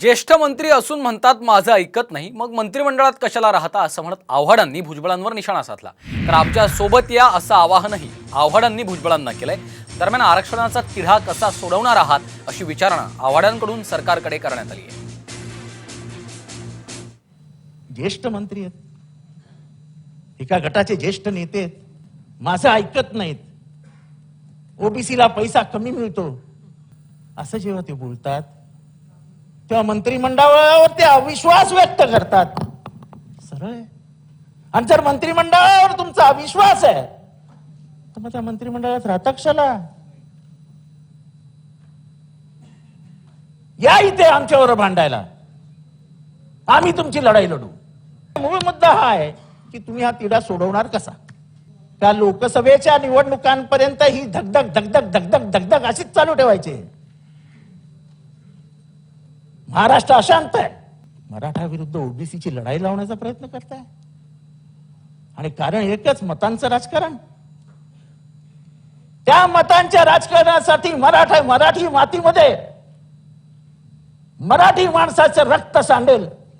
ज्येष्ठ मंत्री असून म्हणतात माझं ऐकत नाही. मग मंत्रिमंडळात कशाला राहता असं म्हणत आव्हाडांनी भुजबळांवर निशाणा साधला. तर आमच्यासोबत या असं आवाहनही आव्हाडांनी भुजबळांना केलंय. दरम्यान आरक्षणाचा तिढा कसा सोडवणार आहात अशी विचारणा आव्हाडांकडून सरकारकडे करण्यात आली आहे. ज्येष्ठ मंत्री आहेत. एका गटाचे ज्येष्ठ नेते आहेत. माझं ऐकत नाहीत. ओबीसीला पैसा कमी मिळतो. असं जेव्हा ते बोलतात तेव्हा मंत्रिमंडळावरती अविश्वास व्यक्त करतात. सरळ आहे. आणि जर मंत्रिमंडळावर तुमचा अविश्वास आहे तर मग त्या मंत्रिमंडळात राहता कशाला? या इथे आमच्यावर भांडायला. आम्ही तुमची लढाई लढू. मूळ मुद्दा हा आहे की तुम्ही हा तिढा सोडवणार कसा? त्या लोकसभेच्या निवडणुकांपर्यंत ही धगधग धगधग धगधग धगधग अशीच चालू ठेवायची. महाराष्ट्र अशांत आहे. मराठा विरुद्ध ओबीसीची लढाई लावण्याचा प्रयत्न करताय. आणि कारण एकच मतांचं राजकारण. त्या मतांच्या राजकारणासाठी मराठा मराठी मातीमध्ये मराठी माणसाचं रक्त सांडेल.